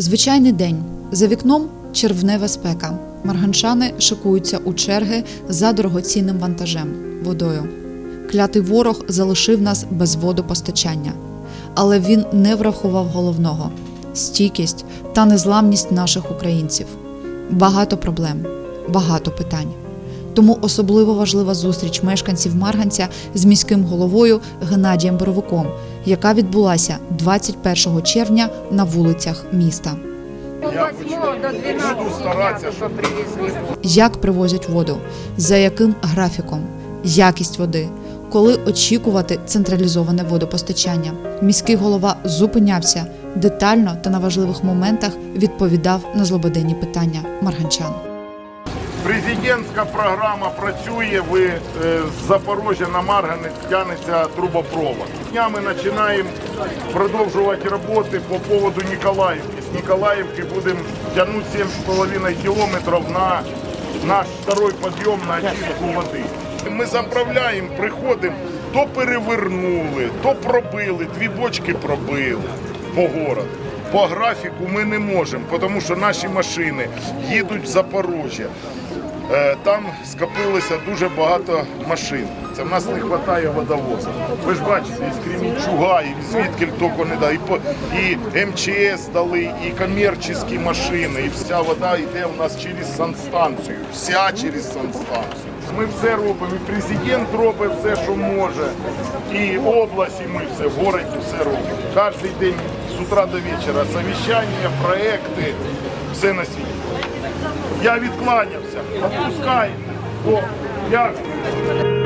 Звичайний день. За вікном червнева спека. Марганчани шикуються у черги за дорогоцінним вантажем водою. Клятий ворог залишив нас без водопостачання, але він не врахував головного стійкість та незламність наших українців. Багато проблем, багато питань. Тому особливо важлива зустріч мешканців Марганця з міським головою Геннадієм Боровиком, яка відбулася 21 червня на вулицях міста. Пол восьмого до 12 Буду старатися, чтобы привезли. Як привозять воду, за яким графіком, якість води, коли очікувати централізоване водопостачання. Міський голова зупинявся детально та на важливих моментах відповідав на злободенні питання марганчан. Президентська програма працює. Ви е, з Запорожжя на Марганець тягнеться трубопровод. Днями починаємо продовжувати роботи по поводу Ніколаївки. З Ніколаївки будемо тягнути 7,5 кілометрів на наш второй підйом на очистку води. Ми заправляємо, приходимо, то перевернули, то пробили, дві бочки пробили по городу. По графіку ми не можемо, тому що наші машини їдуть в Запорожжя. Е, Там скопилося дуже багато машин. В нас не вистачає водовозу. Ви ж бачите, і з Кремінчуга, і звідки тільки не дали. І, по- і МЧС дали, і комерційні машини, і вся вода йде у нас через санстанцію. Вся через санстанцію. Ми все робимо, і президент робить все, що може, і область, і ми все, в городі все робимо. Кожен день з утра до вечора совіщання, проекти, все на світі. Я відкланявся. Опускаємо. О, дякую.